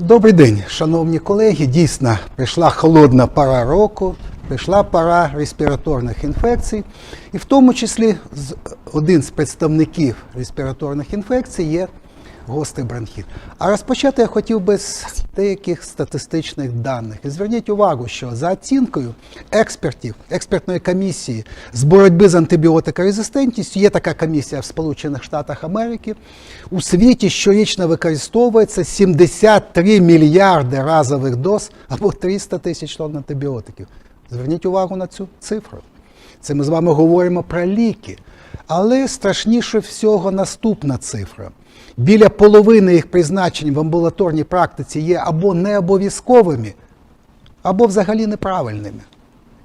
Добрий день, шановні колеги. Дійсно, прийшла холодна пора року, прийшла пора респіраторних інфекцій, і в тому числі один з представників респіраторних інфекцій є гострий бронхіт. А розпочати я хотів би з деяких статистичних даних. І зверніть увагу, що за оцінкою експертів, експертної комісії з боротьби з антибіотикорезистентністю, є така комісія в Сполучених Штатах Америки, у світі щорічно використовується 73 мільярди разових доз або 300 тисяч тонн антибіотиків. Зверніть увагу на цю цифру. Це ми з вами говоримо про ліки. Але страшніше всього наступна цифра. Біля половини їх призначень в амбулаторній практиці є або не обов'язковими, або взагалі неправильними.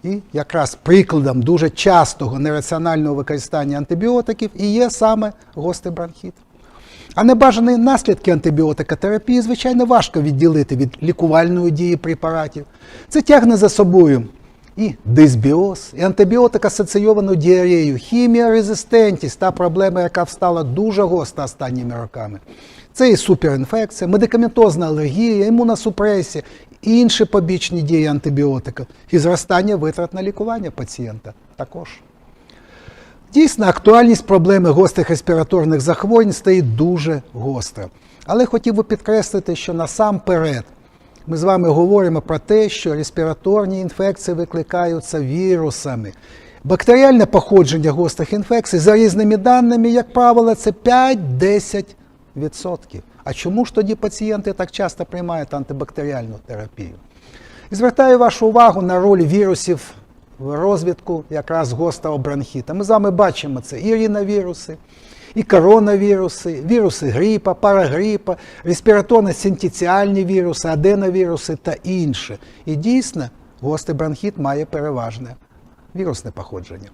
І якраз прикладом дуже частого нераціонального використання антибіотиків і є саме гострий бронхіт. А небажані наслідки антибіотикотерапії, звичайно, важко відділити від лікувальної дії препаратів. Це тягне за собою і дисбіоз, і антибіотик-асоційовану діарею, хіміорезистентність, та проблема, яка встала дуже гостро останніми роками. Це і суперінфекція, медикаментозна алергія, імуносупресія, і інші побічні дії антибіотика, і зростання витрат на лікування пацієнта також. Дійсно, актуальність проблеми гострих респіраторних захворювань стоїть дуже гостро. Але хотів би підкреслити, що насамперед ми з вами говоримо про те, що респіраторні інфекції викликаються вірусами. Бактеріальне походження гострих інфекцій за різними даними, як правило, це 5-10%. А чому ж тоді пацієнти так часто приймають антибактеріальну терапію? І звертаю вашу увагу на роль вірусів в розвитку якраз гострого бронхіта. Ми з вами бачимо це і ріновіруси, і коронавіруси, віруси грипа, парагрипа, респіраторно-синтеціальні віруси, аденовіруси та інше. І дійсно, гострий бронхіт має переважне вірусне походження.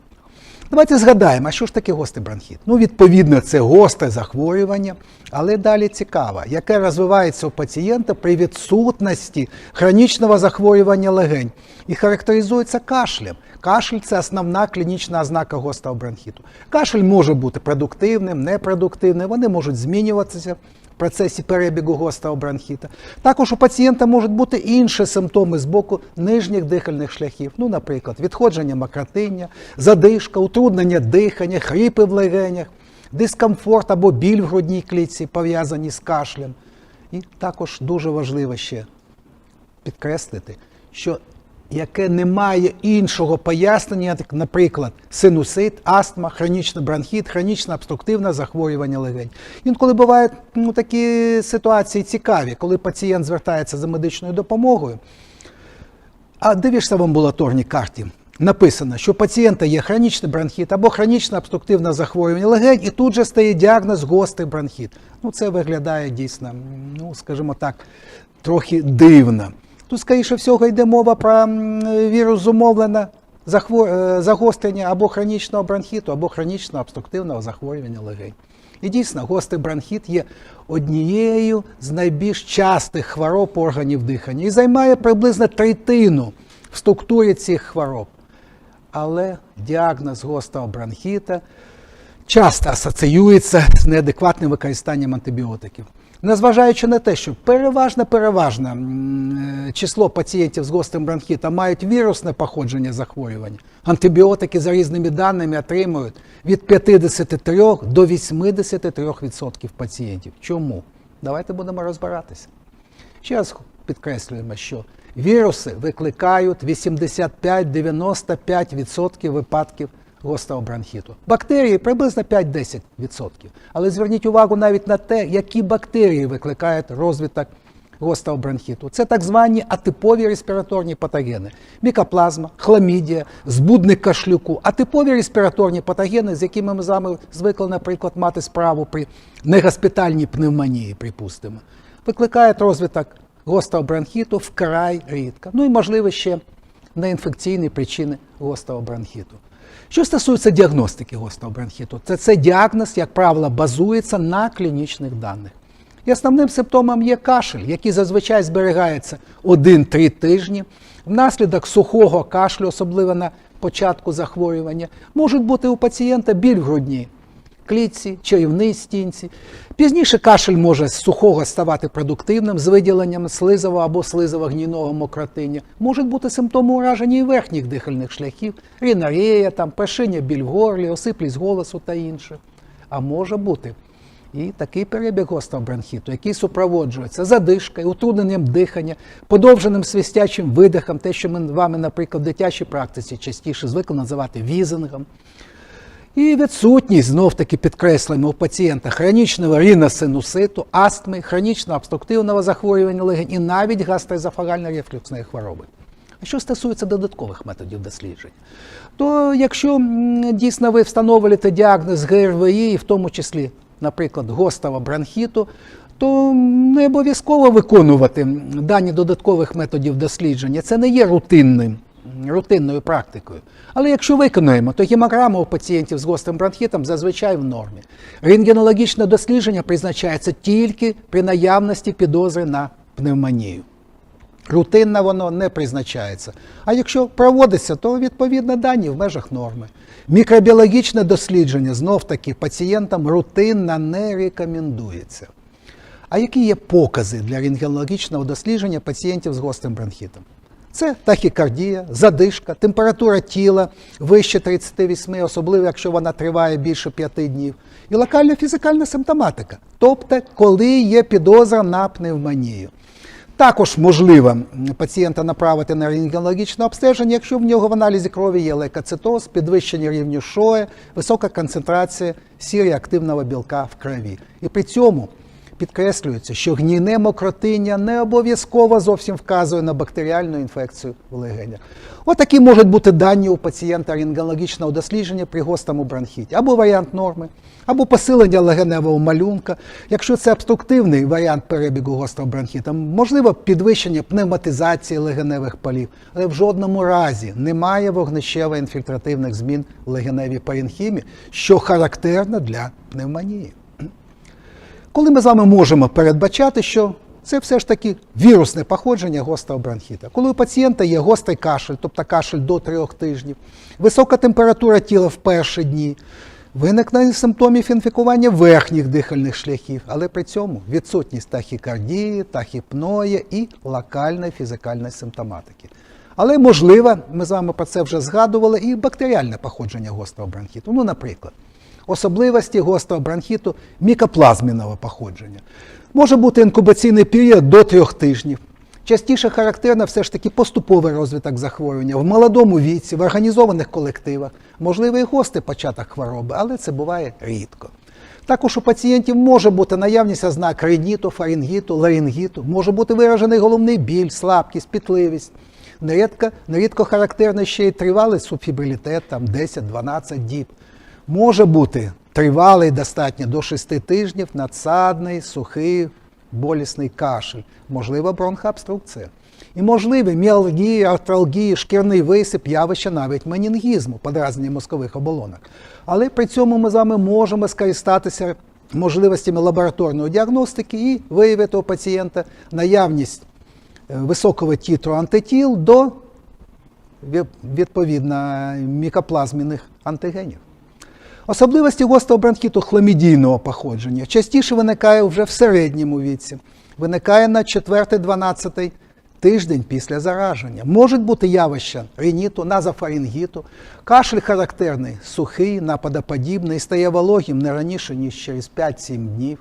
Давайте згадаємо, а що ж таке гострий бронхіт? Ну, відповідно, це гостре захворювання, але далі цікаво, яке розвивається у пацієнта при відсутності хронічного захворювання легень і характеризується кашлем. Кашель це основна клінічна ознака гострого бронхіту. Кашель може бути продуктивним, непродуктивним, вони можуть змінюватися процесі перебігу гострого бронхіта. Також у пацієнта можуть бути інші симптоми з боку нижніх дихальних шляхів, ну, наприклад, відходження мокротиння, задишка, утруднення дихання, хрипи в легенях, дискомфорт або біль в грудній клітці, пов'язані з кашлем. І також дуже важливо ще підкреслити, що яке не має іншого пояснення, як, наприклад, синусит, астма, хронічний бронхіт, хронічне обструктивне захворювання легень. Інколи бувають ну, такі ситуації цікаві, коли пацієнт звертається за медичною допомогою, а дивишся в амбулаторній карті. Написано, що у пацієнта є хронічний бронхіт або хронічне обструктивне захворювання легень, і тут же стає діагноз гострий бронхіт. Ну, це виглядає дійсно, ну, скажімо так, трохи дивно. Тут, скоріше всього, йде мова про вірус зумовлене е, загострення або хронічного бронхіту, або хронічного обструктивного захворювання легень. І дійсно, гострий бронхіт є однією з найбільш частих хвороб органів дихання і займає приблизно третину в структурі цих хвороб. Але діагноз гострого бронхіта часто асоціюється з неадекватним використанням антибіотиків. Незважаючи на те, що переважне переважне е, число пацієнтів з гострим бронхітом мають вірусне походження захворювання, антибіотики за різними даними отримують від 53 до 83% пацієнтів. Чому? Давайте будемо розбиратися. Ще раз підкреслюємо, що віруси викликають 85-95% випадків гострого бронхіту. Бактерії приблизно 5-10%. Але зверніть увагу навіть на те, які бактерії викликають розвиток гострого бронхіту. Це так звані атипові респіраторні патогени. Мікоплазма, хламідія, збудник кашлюку, атипові респіраторні патогени, з якими ми з вами звикли, наприклад, мати справу при негоспітальній пневмонії, припустимо, викликають розвиток гострого бронхіту вкрай рідко. Ну і можливо ще неінфекційні причини гострого бронхіту. Що стосується діагностики гострого бронхіту, це цей діагноз, як правило, базується на клінічних даних. І основним симптомом є кашель, який зазвичай зберігається 1-3 тижні. Внаслідок сухого кашлю, особливо на початку захворювання, можуть бути у пацієнта біль в грудні, клітці, чарівній стінці. Пізніше кашель може з сухого ставати продуктивним з виділенням слизового або слизово-гнійного мокротиння. Можуть бути симптоми ураження і верхніх дихальних шляхів, рінарія, там, першиння біль в горлі, осиплість голосу та інше. А може бути і такий перебіг гострого бронхіту, який супроводжується задишкою, утрудненням дихання, подовженим свистячим видихом, те, що ми вами, наприклад, в дитячій практиці частіше звикли називати візингом. І відсутність, знов таки підкреслюємо у пацієнта хронічного ріносинуситу, астми, хронічного обструктивного захворювання легень і навіть гастроезофагальної рефлюксної хвороби. А що стосується додаткових методів досліджень, то якщо дійсно ви встановлюєте діагноз ГРВІ, і в тому числі, наприклад, гострого бронхіту, то не обов'язково виконувати дані додаткових методів дослідження. Це не є рутинним рутинною практикою. Але якщо виконуємо, то гемограма у пацієнтів з гострим бронхітом зазвичай в нормі. Рентгенологічне дослідження призначається тільки при наявності підозри на пневмонію. Рутинно воно не призначається. А якщо проводиться, то відповідно дані в межах норми. Мікробіологічне дослідження знов таки пацієнтам рутинно не рекомендується. А які є покази для рентгенологічного дослідження пацієнтів з гострим бронхітом? Це тахікардія, задишка, температура тіла вище 38, особливо якщо вона триває більше 5 днів, і локальна фізикальна симптоматика, тобто коли є підозра на пневмонію. Також можливо пацієнта направити на рентгенологічне обстеження, якщо в нього в аналізі крові є лейкоцитоз, підвищення рівню ШОЕ, висока концентрація сіріактивного білка в крові. І при цьому підкреслюється, що гнійне мокротиння не обов'язково зовсім вказує на бактеріальну інфекцію в легенях. Отакі можуть бути дані у пацієнта рентгенологічного дослідження при гострому бронхіті, або варіант норми, або посилення легеневого малюнка. Якщо це обструктивний варіант перебігу гострого бронхіта, можливо підвищення пневматизації легеневих полів, але в жодному разі немає вогнищево-інфільтративних змін в легеневій паренхімі, що характерно для пневмонії. Коли ми з вами можемо передбачати, що це все ж таки вірусне походження гострого бронхіта. Коли у пацієнта є гострий кашель, тобто кашель до трьох тижнів, висока температура тіла в перші дні, виникнення симптомів інфікування верхніх дихальних шляхів, але при цьому відсутність тахікардії, тахіпної і локальної фізикальної симптоматики. Але можливо, ми з вами про це вже згадували, і бактеріальне походження гострого бронхіту. Ну, наприклад, особливості гострого бронхіту мікоплазміного походження. Може бути інкубаційний період до трьох тижнів. Частіше характерно все ж таки поступовий розвиток захворювання в молодому віці, в організованих колективах, можливо, і гострий початок хвороби, але це буває рідко. Також у пацієнтів може бути наявність ознак риніту, фарингіту, ларингіту, може бути виражений головний біль, слабкість, пітливість. Нерідко, нерідко характерний ще й тривалий субфібрилітет, там 10-12 діб. Може бути тривалий достатньо до 6 тижнів, надсадний, сухий, болісний кашель, можлива бронхообструкція. І можливі міалгії, артралгії, шкірний висип, явище навіть менінгізму, подразнення мозкових оболонок. Але при цьому ми з вами можемо скористатися можливостями лабораторної діагностики і виявити у пацієнта наявність е, високого тітру антитіл до відповідно мікоплазміних антигенів. Особливості гострого бронхіту хламідійного походження частіше виникає вже в середньому віці. Виникає на 4-12 тиждень після зараження. Можуть бути явища рініту, назофарингіту, кашель характерний, сухий, нападоподібний, стає вологим не раніше, ніж через 5-7 днів.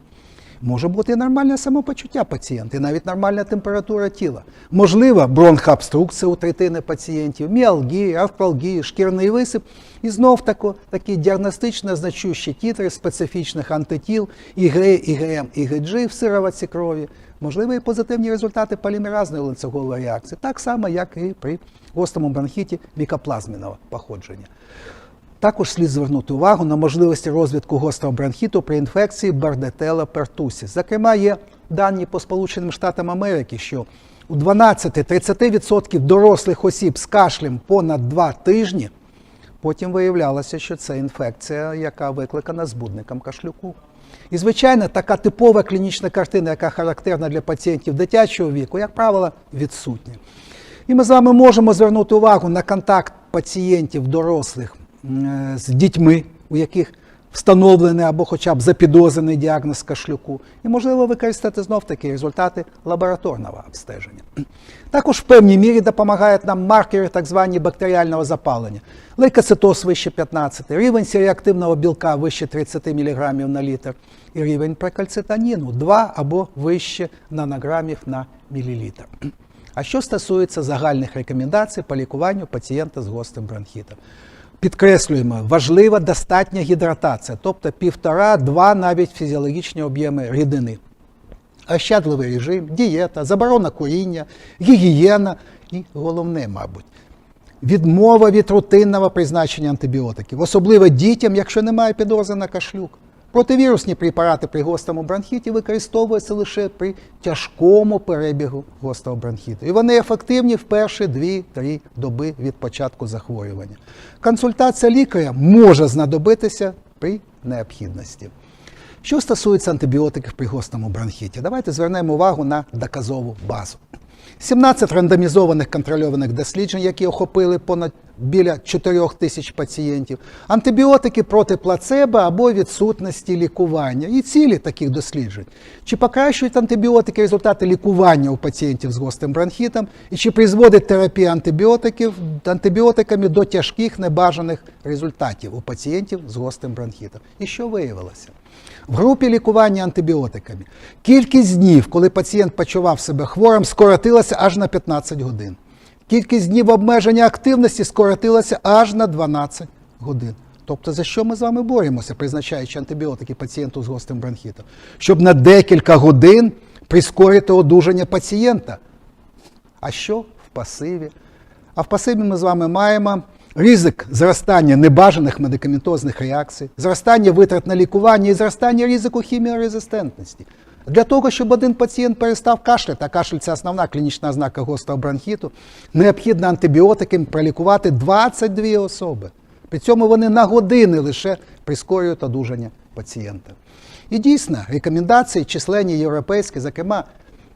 Може бути і нормальне самопочуття пацієнта, і навіть нормальна температура тіла. Можлива бронхообструкція у третини пацієнтів, міалгії, артралгії, шкірний висип. І знов тако такі діагностично значущі тітри специфічних антитіл, ІГ, ІГМ, ІГГ в сироватці крові. Можливо, і позитивні результати полімеразної ланцюгової реакції, так само, як і при гострому бронхіті мікоплазміного походження. Також слід звернути увагу на можливості розвитку гострого бронхіту при інфекції Бардетела пертусіс. Зокрема, є дані по Сполученим Штатам Америки, що у 12-30% дорослих осіб з кашлем понад 2 тижні потім виявлялося, що це інфекція, яка викликана збудником кашлюку. І, звичайно, така типова клінічна картина, яка характерна для пацієнтів дитячого віку, як правило, відсутня. І ми з вами можемо звернути увагу на контакт пацієнтів дорослих з дітьми, у яких встановлений або хоча б запідозрений діагноз кашлюку, і можливо використати знов таки результати лабораторного обстеження. Також в певній мірі допомагають нам маркери так звані бактеріального запалення. Лейкоцитоз вище 15, рівень сереактивного білка вище 30 мг на літр і рівень прокальцитаніну 2 або вище нанограмів на мілілітр. А що стосується загальних рекомендацій по лікуванню пацієнта з гострим бронхітом? Підкреслюємо, важлива достатня гідратація, тобто півтора-два навіть фізіологічні об'єми рідини. Ощадливий режим, дієта, заборона куріння, гігієна і головне, мабуть, відмова від рутинного призначення антибіотиків, особливо дітям, якщо немає підозри на кашлюк. Противірусні препарати при гострому бронхіті використовуються лише при тяжкому перебігу гострого бронхіту. І вони ефективні в перші 2-3 доби від початку захворювання. Консультація лікаря може знадобитися при необхідності. Що стосується антибіотиків при гострому бронхіті, давайте звернемо увагу на доказову базу. 17 рандомізованих контрольованих досліджень, які охопили понад біля 4 тисяч пацієнтів, антибіотики проти плацебо або відсутності лікування і цілі таких досліджень. Чи покращують антибіотики результати лікування у пацієнтів з гострим бронхітом, і чи призводить терапія антибіотиків антибіотиками до тяжких небажаних результатів у пацієнтів з гострим бронхітом? І що виявилося? В групі лікування антибіотиками кількість днів, коли пацієнт почував себе хворим, скоротилася аж на 15 годин. Кількість днів обмеження активності скоротилася аж на 12 годин. Тобто, за що ми з вами боремося, призначаючи антибіотики пацієнту з гострим бронхітом? Щоб на декілька годин прискорити одужання пацієнта. А що в пасиві? А в пасиві ми з вами маємо ризик зростання небажаних медикаментозних реакцій, зростання витрат на лікування і зростання ризику хіміорезистентності. Для того, щоб один пацієнт перестав кашляти, а кашель це основна клінічна ознака гострого бронхіту, необхідно антибіотиками пролікувати 22 особи. При цьому вони на години лише прискорюють одужання пацієнта. І дійсно, рекомендації численні європейські, зокрема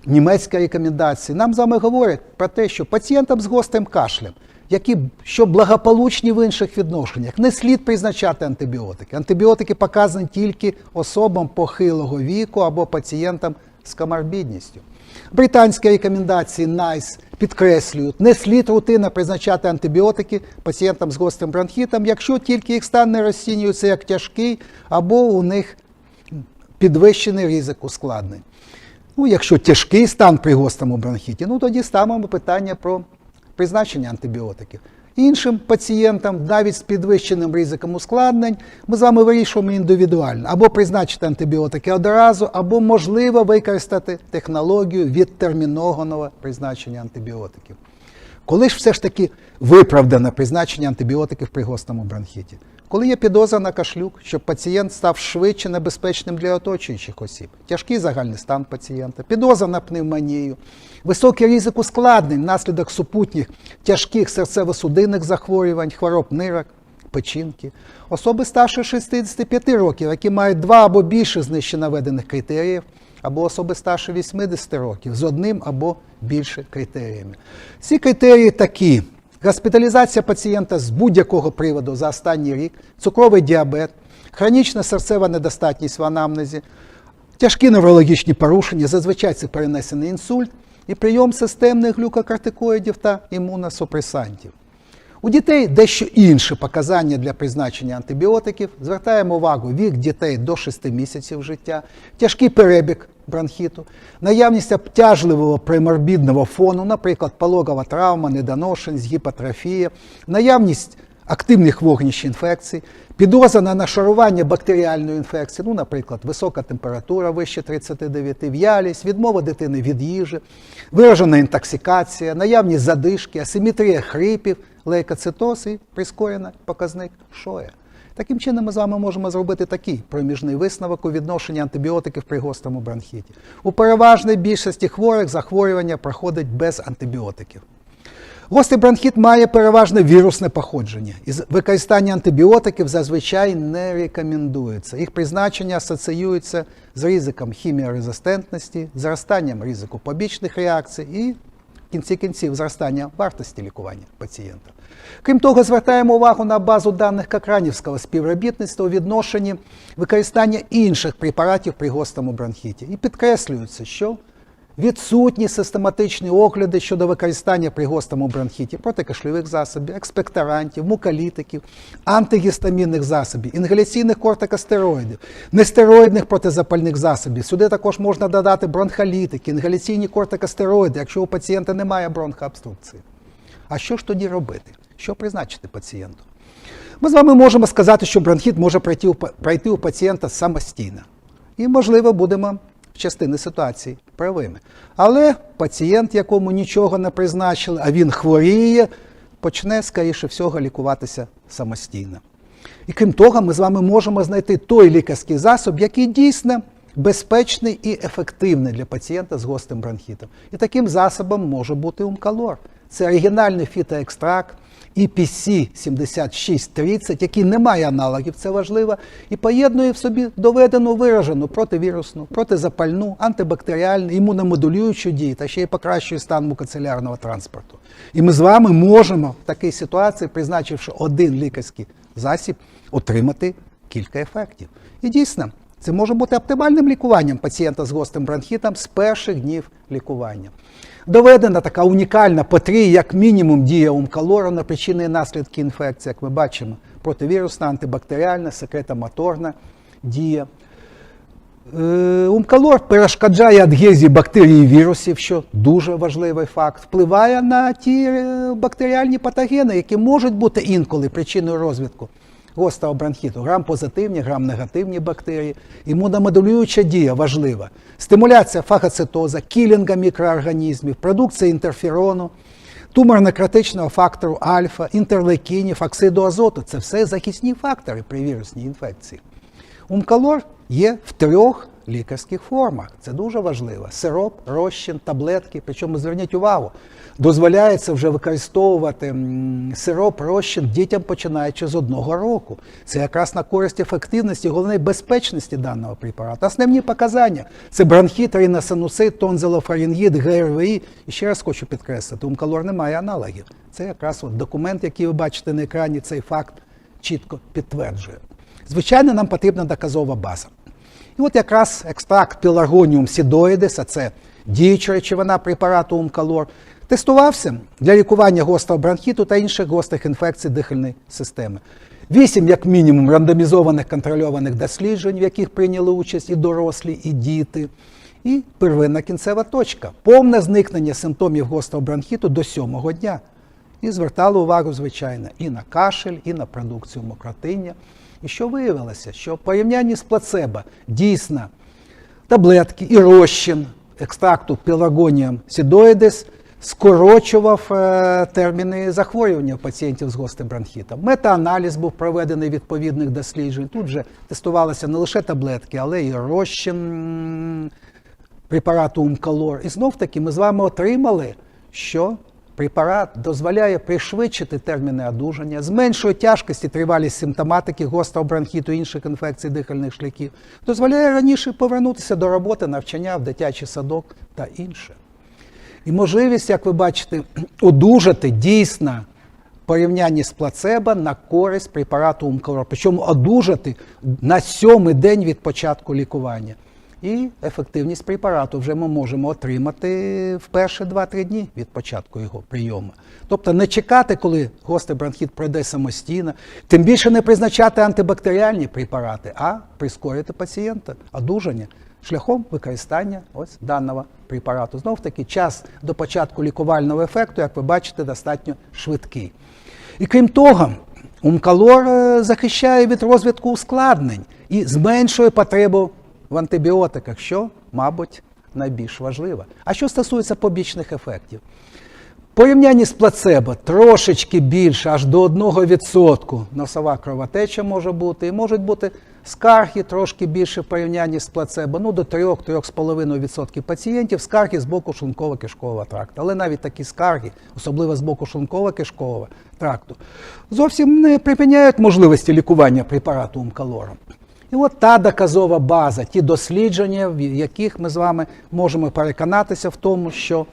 німецькі рекомендації, нам з вами говорять про те, що пацієнтам з гострим кашлем, які що благополучні в інших відношеннях, не слід призначати антибіотики. Антибіотики показані тільки особам похилого віку або пацієнтам з коморбідністю. Британські рекомендації NICE підкреслюють, не слід рутинно призначати антибіотики пацієнтам з гострим бронхітом, якщо тільки їх стан не розцінюється як тяжкий, або у них підвищений ризик ускладнень. Ну, якщо тяжкий стан при гострому бронхіті, ну тоді ставимо питання про призначення антибіотиків. Іншим пацієнтам, навіть з підвищеним ризиком ускладнень, ми з вами вирішуємо індивідуально або призначити антибіотики одразу, або можливо використати технологію відтермінованого призначення антибіотиків. Коли ж все ж таки виправдане призначення антибіотиків при гострому бронхіті? Коли є підозра на кашлюк, щоб пацієнт став швидше небезпечним для оточуючих осіб, тяжкий загальний стан пацієнта, підозра на пневмонію, високий ризик ускладнень внаслідок супутніх тяжких серцево-судинних захворювань, хвороб нирок, печінки, особи старше 65 років, які мають два або більше з нижче наведених критеріїв, або особи старше 80 років з одним або більше критеріями. Ці критерії такі. Госпіталізація пацієнта з будь-якого приводу за останній рік, цукровий діабет, хронічна серцева недостатність в анамнезі, тяжкі неврологічні порушення, зазвичай це перенесений інсульт і прийом системних глюкокортикоїдів та імуносупресантів. У дітей дещо інші показання для призначення антибіотиків. Звертаємо увагу вік дітей до 6 місяців життя, тяжкий перебіг бронхіту, наявність обтяжливого приморбідного фону, наприклад, пологова травма, недоношеність, гіпотрофія, наявність активних вогнищ інфекцій, підозра на нашарування бактеріальної інфекції, ну, наприклад, висока температура вище 39, в'ялість, відмова дитини від їжі, виражена інтоксикація, наявність задишки, асиметрія хрипів, лейкоцитоз і прискорений показник шоя. Таким чином, ми з вами можемо зробити такий проміжний висновок у відношенні антибіотиків при гострому бронхіті. У переважній більшості хворих захворювання проходить без антибіотиків. Гострий бронхіт має переважне вірусне походження, і використання антибіотиків зазвичай не рекомендується. Їх призначення асоціюється з ризиком хіміорезистентності, зростанням ризику побічних реакцій і кінці кінців зростання вартості лікування пацієнта. Крім того, звертаємо увагу на базу даних Кокранівського співробітництва у відношенні використання інших препаратів при гострому бронхіті. І підкреслюється, що відсутні систематичні огляди щодо використання при гострому бронхіті протикашльових засобів, експекторантів, мукалітиків, антигістамінних засобів, інгаляційних кортикостероїдів, нестероїдних протизапальних засобів. Сюди також можна додати бронхолітики, інгаляційні кортикостероїди, якщо у пацієнта немає бронхообструкції. А що ж тоді робити? Що призначити пацієнту? Ми з вами можемо сказати, що бронхіт може пройти у, пройти у пацієнта самостійно. І, можливо, будемо в частині ситуації правими. Але пацієнт, якому нічого не призначили, а він хворіє, почне, скоріше всього, лікуватися самостійно. І крім того, ми з вами можемо знайти той лікарський засіб, який дійсно безпечний і ефективний для пацієнта з гострим бронхітом. І таким засобом може бути умкалор. Це оригінальний фітоекстракт EPC 7630, який не має аналогів, це важливо, і поєднує в собі доведену виражену противірусну, протизапальну, антибактеріальну, імуномодулюючу дію та ще й покращує стан мукоцелярного транспорту. І ми з вами можемо в такій ситуації, призначивши один лікарський засіб, отримати кілька ефектів. І дійсно, це може бути оптимальним лікуванням пацієнта з гострим бронхітом з перших днів лікування. Доведена така унікальна потрія, як мінімум, дія умкалору на причини і наслідки інфекції, як ми бачимо, противірусна, антибактеріальна, секретомоторна дія. Е, Умкалор перешкоджає адгезії бактерій і вірусів, що дуже важливий факт, впливає на ті е, бактеріальні патогени, які можуть бути інколи причиною розвитку гострого бронхіту. Грам позитивні, грам негативні бактерії. Імуномодулююча дія важлива. Стимуляція фагоцитоза, кілінга мікроорганізмів, продукція інтерферону, туморно-критичного фактору альфа, інтерлейкінів, оксиду азоту це все захисні фактори при вірусній інфекції. Умкалор є в трьох лікарських формах. Це дуже важливо. Сироп, розчин, таблетки. Причому зверніть увагу, дозволяється вже використовувати сироп, розчин дітям починаючи з одного року. Це якраз на користь ефективності, головне безпечності даного препарату. Основні показання це бронхіт, риносинусит, тонзилофарингіт, ГРВІ. І ще раз хочу підкреслити, умкалор не має аналогів. Це якраз от документ, який ви бачите на екрані, цей факт чітко підтверджує. Звичайно, нам потрібна доказова база. І от якраз екстракт піларгоніум сідоїдес, а це діюча речовина препарату Умкалор, тестувався для лікування гострого бронхіту та інших гострих інфекцій дихальної системи. Вісім, як мінімум, рандомізованих контрольованих досліджень, в яких прийняли участь і дорослі, і діти. І первинна кінцева точка повне зникнення симптомів гострого бронхіту до сьомого дня. І звертали увагу, звичайно, і на кашель, і на продукцію мокротиння. І що виявилося, що в порівнянні з плацебо дійсно таблетки і розчин екстракту пелагоніум сідоїдес скорочував е, терміни захворювання пацієнтів з гострим бронхітом. Метааналіз був проведений відповідних досліджень. Тут же тестувалися не лише таблетки, але і розчин препарату Умкалор. І знов таки ми з вами отримали, що препарат дозволяє пришвидшити терміни одужання, зменшує тяжкість і тривалість симптоматики гострого бронхіту і інших інфекцій дихальних шляхів, дозволяє раніше повернутися до роботи, навчання в дитячий садок та інше. І можливість, як ви бачите, одужати дійсно в порівнянні з плацебо на користь препарату Умкалор. Причому одужати на сьомий день від початку лікування. І ефективність препарату вже ми можемо отримати в перші 2-3 дні від початку його прийому. Тобто не чекати, коли гострий бронхіт пройде самостійно, тим більше не призначати антибактеріальні препарати, а прискорити пацієнта одужання шляхом використання ось даного препарату. Знов таки час до початку лікувального ефекту, як ви бачите, достатньо швидкий. І крім того, умкалор е, захищає від розвитку ускладнень і зменшує потребу в антибіотиках, що, мабуть, найбільш важливо. А що стосується побічних ефектів? Порівнянні з плацебо трошечки більше, аж до 1% носова кровотеча може бути, і можуть бути скарги трошки більше в порівнянні з плацебо, ну до 3-3,5% пацієнтів скарги з боку шлунково-кишкового тракту. Але навіть такі скарги, особливо з боку шлунково-кишкового тракту, зовсім не припиняють можливості лікування препарату умкалором. І от та доказова база, ті дослідження, в яких ми з вами можемо переконатися в тому, що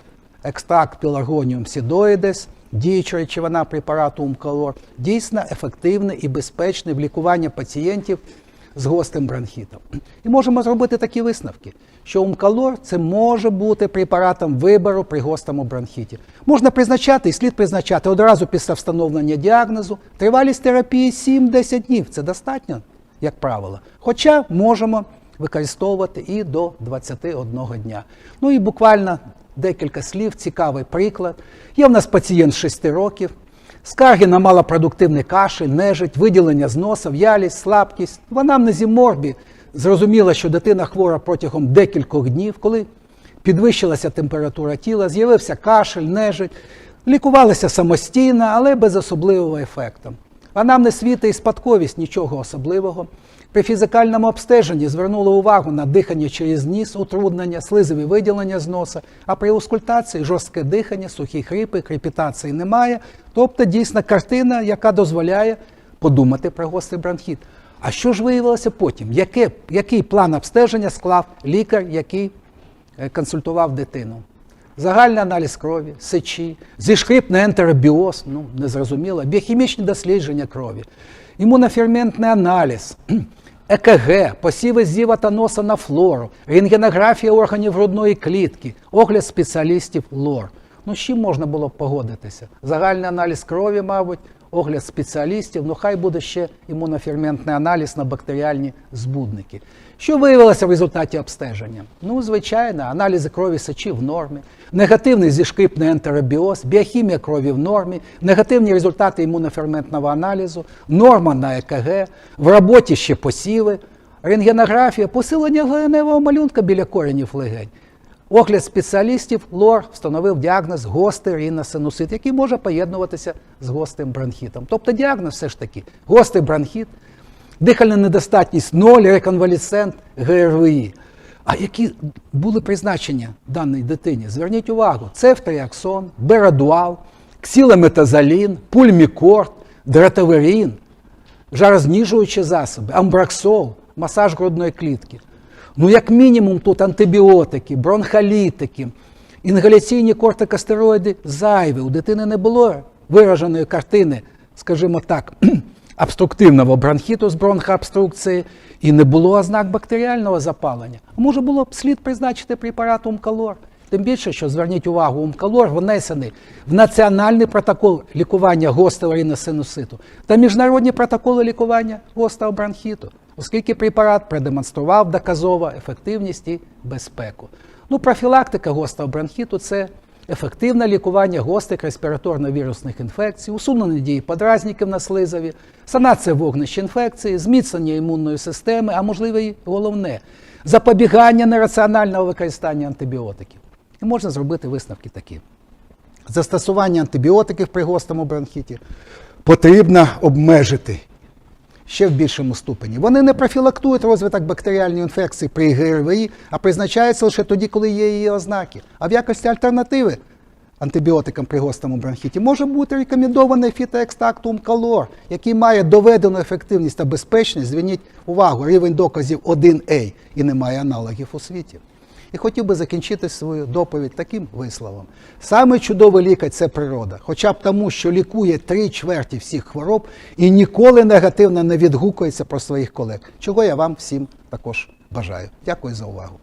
екстракт піларгоніум сідоїдес, діюча речовина препарату Умкалор, дійсно ефективний і безпечний в лікуванні пацієнтів з гострим бронхітом. І можемо зробити такі висновки, що Умкалор це може бути препаратом вибору при гострому бронхіті. Можна призначати і слід призначати одразу після встановлення діагнозу. Тривалість терапії 7-10 днів. Це достатньо, як правило. Хоча можемо використовувати і до 21 дня. Ну і буквально декілька слів, цікавий приклад. Є в нас пацієнт 6 років. Скарги на малопродуктивний кашель, нежить, виділення з носа, в'ялість, слабкість. В анамнезі морбі зрозуміло, що дитина хвора протягом декількох днів, коли підвищилася температура тіла, з'явився кашель, нежить, лікувалися самостійно, але без особливого ефекту. В анамнез світи і спадковість нічого особливого. При фізикальному обстеженні звернули увагу на дихання через ніс, утруднення, слизові виділення з носа, а при аускультації жорстке дихання, сухі хрипи, крепітації немає. Тобто дійсна картина, яка дозволяє подумати про гострий бронхіт. А що ж виявилося потім? Яке, який план обстеження склав лікар, який е, консультував дитину? Загальний аналіз крові, сечі, зішхрипний ентеробіоз, ну незрозуміло, біохімічні дослідження крові, імуноферментний аналіз, ЕКГ, посіви зіва та носа на флору, рентгенографія органів грудної клітки, огляд спеціалістів ЛОР. Ну, з чим можна було б погодитися? Загальний аналіз крові, мабуть, огляд спеціалістів, ну хай буде ще імуноферментний аналіз на бактеріальні збудники. Що виявилося в результаті обстеження? Ну, звичайно, аналізи крові сечі в нормі, негативний зішкрипний ентеробіоз, біохімія крові в нормі, негативні результати імуноферментного аналізу, норма на ЕКГ, в роботі ще посіви, рентгенографія, посилення гленевого малюнка біля коренів легень. Огляд спеціалістів ЛОР встановив діагноз гострий ріносинусит, який може поєднуватися з гострим бронхітом. Тобто діагноз все ж таки гострий бронхіт, дихальна недостатність 0, реконвалесцент, ГРВІ. А які були призначення даній дитині? Зверніть увагу: цефтриаксон, берадуал, ксілометазолін, пульмікорд, дратаверін, жарознижуючі засоби, амбраксол, масаж грудної клітки. Ну, як мінімум, тут антибіотики, бронхолітики, інгаляційні кортикостероїди зайві. У дитини не було вираженої картини, скажімо так, обструктивного бронхіту з бронхообструкції і не було ознак бактеріального запалення. Може було б слід призначити препарат Умкалор. Тим більше, що зверніть увагу, Умкалор внесений в національний протокол лікування гострого риносинуситу та міжнародні протоколи лікування гострого бронхіту, оскільки препарат продемонстрував доказово ефективність і безпеку. Ну, профілактика гострого бронхіту це ефективне лікування гострих респіраторно-вірусних інфекцій, усунення дії подразників на слизові, санація вогнищ інфекції, зміцнення імунної системи, а можливо і головне запобігання нераціонального використання антибіотиків. І можна зробити висновки такі. Застосування антибіотиків при гострому бронхіті потрібно обмежити ще в більшому ступені. Вони не профілактують розвиток бактеріальної інфекції при ГРВІ, а призначаються лише тоді, коли є її ознаки. А в якості альтернативи антибіотикам при гострому бронхіті може бути рекомендований фітоекстракт Умкалор, який має доведену ефективність та безпечність. Зверніть увагу, рівень доказів 1А і немає аналогів у світі. І хотів би закінчити свою доповідь таким висловом. Саме чудовий лікар це природа, хоча б тому, що лікує три чверті всіх хвороб і ніколи негативно не відгукується про своїх колег, чого я вам всім також бажаю. Дякую за увагу.